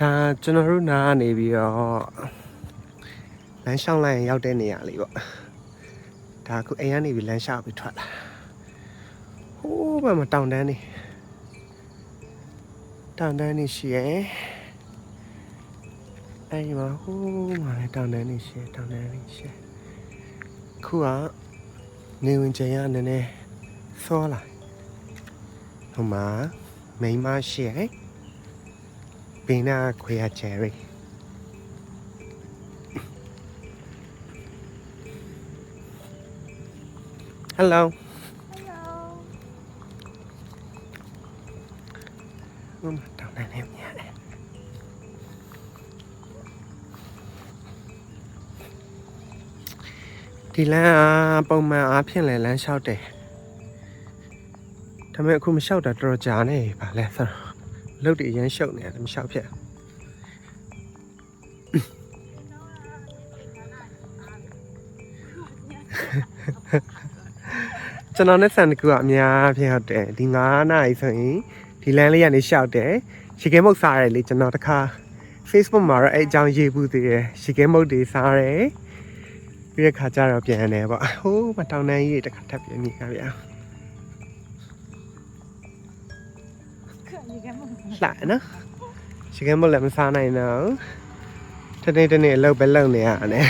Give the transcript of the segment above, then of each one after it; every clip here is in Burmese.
ဒါကျွန်တော်တို့နားကနေပြီးတော့လမ်းလျှောက်လိုက်ရင်ရောက်တဲ့နေရာလေးပေါ့ဒါအခုအိမ်ကနေပြီးလမ်းလျှောက်ပြီးထွက်လာဟိုးဘက်မှာတောင်တန်းနေတောင်တန်းနေရှိရယ်အဲဒီမှာဟိုးမှာလည်းတောင်တန်းနေရှိရယ်တောင်တန်းနေရှိရယ်ခုကနေဝင်ချိန်ကနည်းနည်းစောလာဟိုမှာမိန်းမရှိရယ် Pina Kuya Cherry. Hello. Hello. Gương mặt trong này em nhé Thì là bông mà áp hiện lại là sao trẻ Thầm mẹ cũng sao đã rồi chán này bà lẹ sao ကြာနေပါလဲဆိုတော့လုတ်တွေအရင်ရှုပ်နေတယ်မလျှောက်ဖြစ်ကျွန်တော်နဲ့ဆန်တကူကအများဖြစ်ဟုတ်တယ်ဒီ9နာရီဆိုရင်ဒီလမ်းလေးကနေရှောက်တယ်ရေခဲမုတ်စားရတယ်လေကျွန်တော်တခါ Facebook မှာတော့အဲ့အကြောင်းရေးဘူးသေးတယ်ရေခဲမုတ်တွေစားတယ်ပြီးတဲ့ခါကျတော့ပြန်တယ်ပေါ့ဟိုးမတောင်တန်းကြီးတွေတခါထပ်ပြန်မြင်ကြဗျာ လှနော်ရှကဲမလည်းမစားနိုင်တော့တနေ့တနေ့အလုပ်ပဲလုပ်နေရတယ်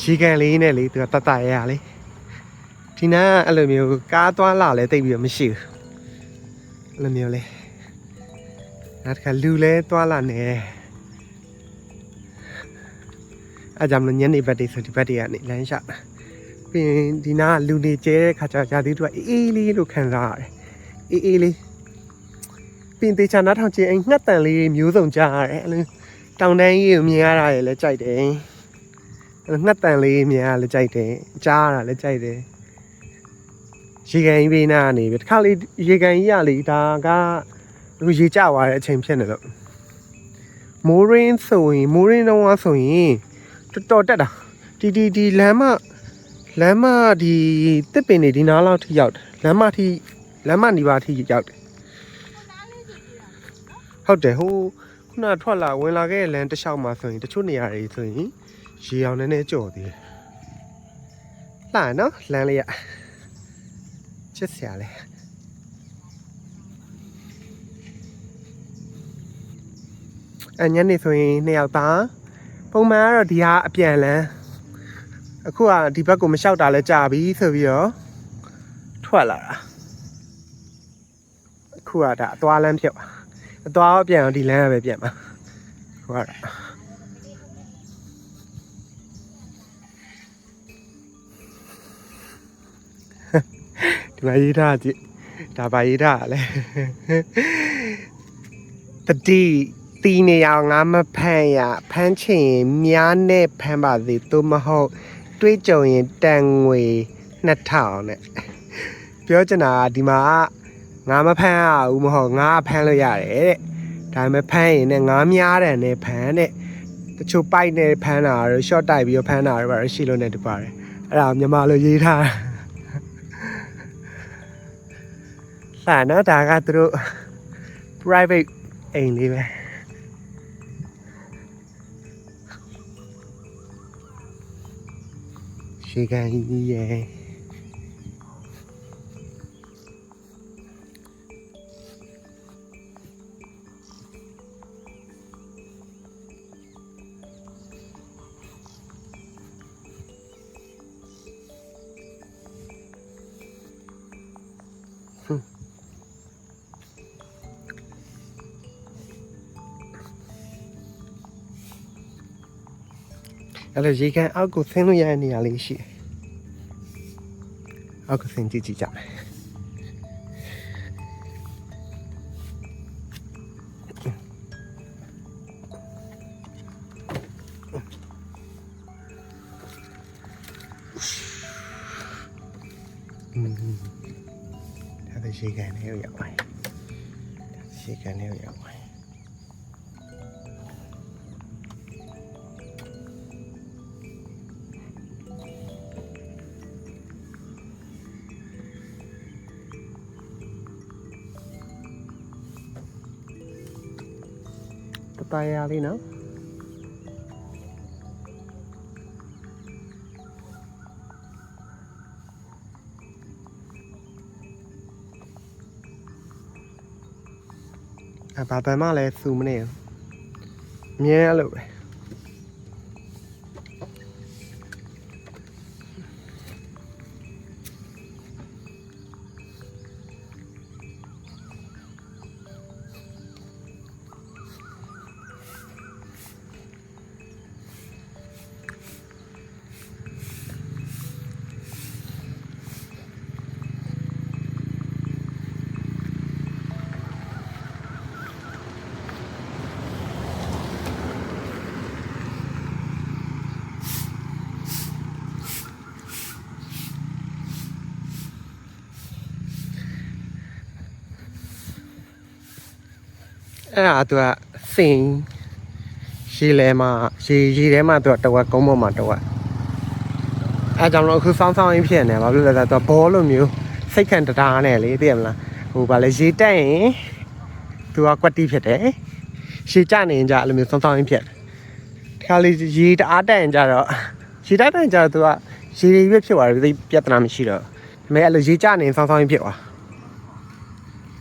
ရှီကန်လေးနဲ့လေသူကတတ်တရရလေဒီနားအဲ့လိုမျိုးကားသွားလာလဲတိတ်ပြီးတော့မရှိဘူးအဲ့လိုမျိုးလေနောက်တစ်ခါလူလဲသွားလာနေအဲ့ကြောင့်မလို့ညနေဘက်တွေဆိုဒီဘက်တွေကနေလမ်းလျှောက်တာ ပြီးရင်ဒီနားကလူနေကျဲတဲ့ခါကျရာသီတူကအေးအေးလေးလို့ခံစားရတယ်အေးအေးလေးပြီးရင်တေချာနားထောင်ခြင်းအဲ့ငှက်တန်လေးမျိုးစုံကြားရတယ်အဲ့လိုတောင်တန်းကြီးကိုမြင်ရတာရလည်းကြိုက်တယ်အဲ့လိုငှက်တန်လေးမြင်ရလည်းကြိုက်တယ်ကြားရတာလည်းကြိုက်တယ်ရေကန်ကြီးပေးနာကနေပြီတစ်ခါလေးရေကန်ကြီးရလေဒါကလူရေကျသွားတဲ့အချိန်ဖြစ်နေလို့မိုးရင်းဆိုရင်မိုးရင်းတော့ဆိုရင်တော်တော်တက်တာဒီဒီဒီလမ်းမ လမ်းမဒီတစ်ပင်နေဒီနားလောက်ထိရောက်တယ်လမ်းမထိလမ်းမနီးပါးထိရောက်တယ်ဟုတ်တယ်ဟိုခုနထွက်လာဝင်လာခဲ့တဲ့လမ်းတစ်လျှောက်မှာဆိုရင်တချို့နေရာတွေဆိုရင်ရေအောင်နည်းနည်းကြော်သေးတယ်လှနော်လမ်းလေးရချစ်စရာလေအညနေဆိုရင်နှစ်ယောက်သားပုံမှန်ကတော့ဒီဟာအပြန်လမ်း အခုကဒီဘက်ကိုမလျှောက်တာလဲကြာပြီဆိုပြီးတော့ထွက်လာတာအခုကဒါအသွားလမ်းဖြစ်ပါအသွားတော့ပြန်အောင်ဒီလမ်းကပဲပြန်ပါခုကဒါဒီမှာရေးထားကြည့်ဒါပါရေးထားလဲတတိတီနေရအောင်ငါမဖမ်းရဖမ်းချင်ရင်များနဲ့ဖမ်းပါစေသို့မဟုတ် တွေးကြုံရင်တန်ငွေ2000နဲ့ပြောချင်တာကဒီမှာငါမဖမ်းရဘူးမဟုတ်ငါဖမ်းလို့ရတယ်တဲ့ဒါပေမဲ့ဖမ်းရင်လည်းငါများတယ်နဲ့ဖမ်းတဲ့တချို့ပိုက်နဲ့ဖမ်းတာတော့ short တိုက်ပြီးတော့ဖမ်းတာတော့ပါရှိလို့နဲ့တပါတယ်အဲ့ဒါမြန်မာလိုရေးထားတာလာနော်ဒါကသူတို့ private အိမ်လေးပဲ ရှေကန်ကြီးရဲ့ အဲ့လိုရေကန်အောက်ကိုဆင်းလို့ရတဲ့နေရာလေးရှိတယ်အောက်ကိုဆင်းကြည့်ကြည့်ကြမယ်อืมဒါပဲရေကန်လေးကိုရောက်ပါရေကန်လေးကိုရောက်ပါ ပပါယာလေးနော်အဘာပဲမလဲစုမနေဘူးအမြဲအဲ့လိုပဲ အဲ့ဒါသူကစင်ရေလဲမှာရေရေထဲမှာသူကတဝက်ကုန်းပေါ်မှာတဝက်အဲကြောင့်လို့အခုစောင်းစောင်းရင်းဖြစ်နေဘာလို့လဲဆိုတော့ဘောလိုမျိုးစိတ်ခံတတားနဲ့လေသိရမလားဟိုဗာလဲရေတက်ရင်သူကကွက်တီဖြစ်တယ်ရေကျနေရင်ကြအဲ့လိုမျိုးစောင်းစောင်းရင်းဖြစ်တယ်တခါလေရေတအားတက်ရင်ကြတော့ရေတက်တက်ရင်ကြတော့သူကရေတွေပဲဖြစ်သွားတယ်သိပြဿနာမရှိတော့ဒါပေမဲ့အဲ့လိုရေကျနေရင်စောင်းစောင်းရင်းဖြစ်သွား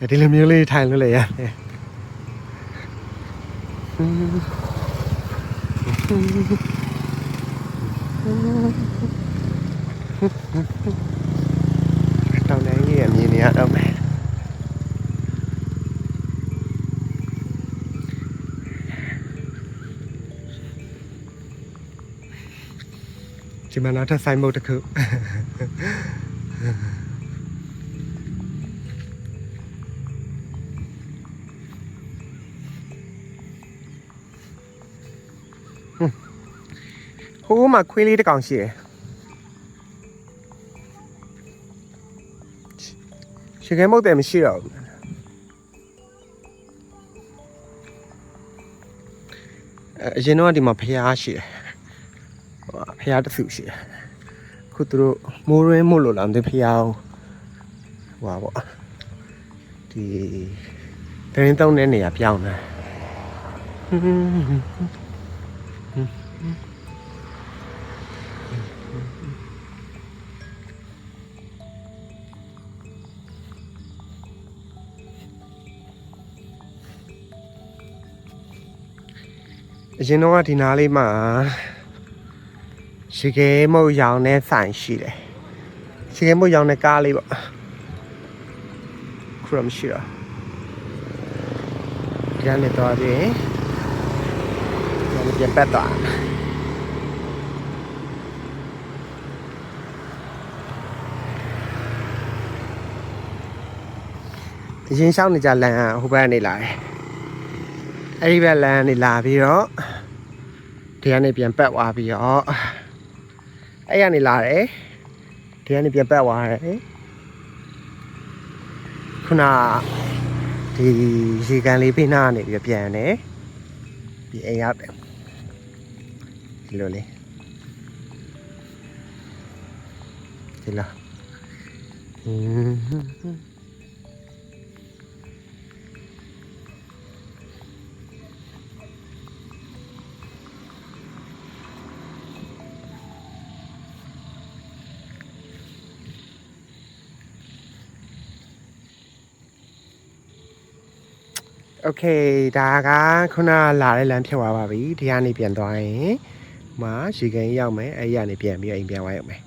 ဒီလိုမျိုးလေးထိုင်လို့လည်းရတယ် တောင်တန်းကြီးရဲ့မြင်နေရတော့မယ်ဒီမှာနောက်ထပ်ဆိုင်မုတ်တစ်ခု ဟိုးမှာခွေးလေးတစ်ကောင်ရှိတယ်ရှေခဲမုတ်တယ်မရှိတော့ဘူးအဲအရင်တော့ဒီမှာဖျားရှိတယ်ဟိုဖျားတစ်စုရှိတယ်ခုသူတို့မိုးရင်းမို့လို့လားမသိဖျားဟိုပါပေါ့ဒီတရင်တုံးတဲ့နေရာပြောင်းတ အရင်တော့ကဒီနားလေးမှာရှေခဲမုတ်ရောင်တဲ့ဆိုင်ရှိတယ်ရှေခဲမုတ်ရောင်တဲ့ကားလေးပေါ့ခုတော့မရှိတော့ဒီကနေတော့ဒီဒီပြန်ပတ်သွားအရင်ရှောင်းနေကြလမ်းကဟိုဘက်ကနေလာတယ် အဲ့ဒီဘက်လမ်းနေလာပြီးတော့ဒီကနေပြန်ပတ်သွားပြီးတော့အဲ့ကနေလာတယ်ဒီကနေပြန်ပတ်သွားတယ်ခုနဒီရေကန်လေးဖိနာကနေပြီးတော့ပြန်တယ်ဒီအိမ်ရောက်တယ်ဒီလိုလေဒီလား โอเคဒါကခုနလာတဲ့လမ်းဖြစ်သွားပါပြီဒီကနေပြန်သွားရင်မှာရေကန်ရောက်မယ်အဲ့ဒီကနေပြန်ပြီးအိမ်ပြန်သွားရမယ်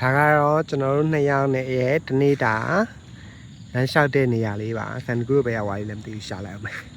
ဒါကတော့ကျွန်တော်တို့နှစ်ယောက်နဲ့ရဲ့တနေ့တာလမ်းလျှောက်တဲ့နေရာလေးပါဆန်ကူဘယ်ရောက်သွားလဲမသိဘူးရှာလိုက်အောင်မယ်